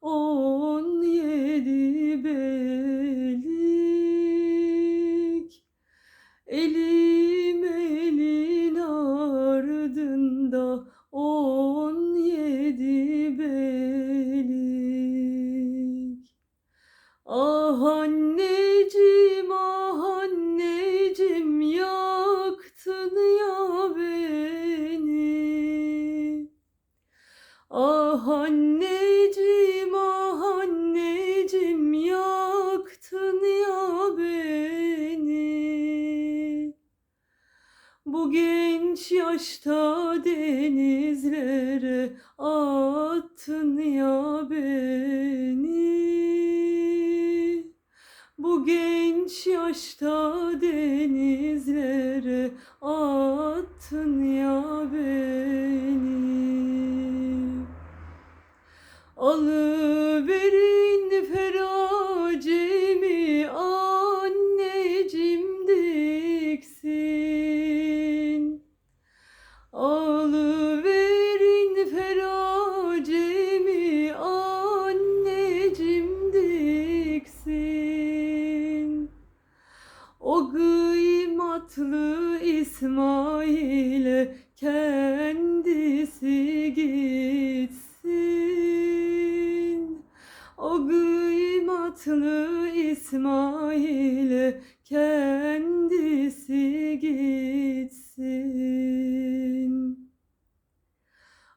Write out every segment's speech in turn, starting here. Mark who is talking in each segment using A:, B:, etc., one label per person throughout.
A: on yedi belik. Elim elin ardında on yedi belik. Ah anneciğim ah anneciğim yaktın ya beni. Ah anne Bu genç yaşta denizlere attın ya beni. Bu genç yaşta denizlere attın ya beni. Alıverin O kıymatlı İsmail'e kendisi gitsin. O kıymatlı İsmail'e kendisi gitsin.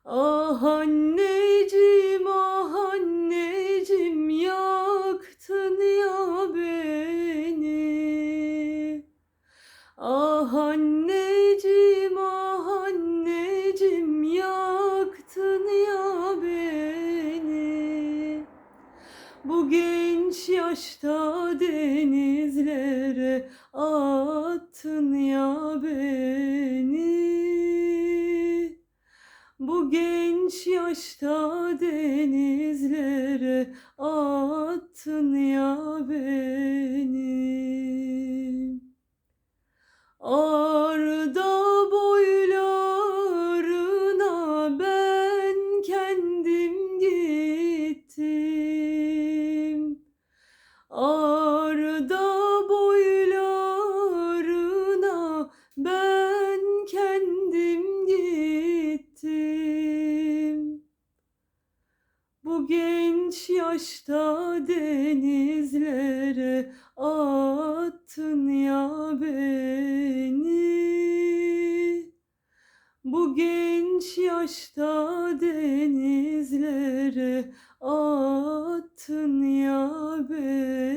A: Ah anneciğim Bu genç yaşta denizlere attın ya beni. Bu genç yaşta denizlere attın ya beni. genç yaşta denizlere attın ya beni. Bu genç yaşta denizlere attın ya beni.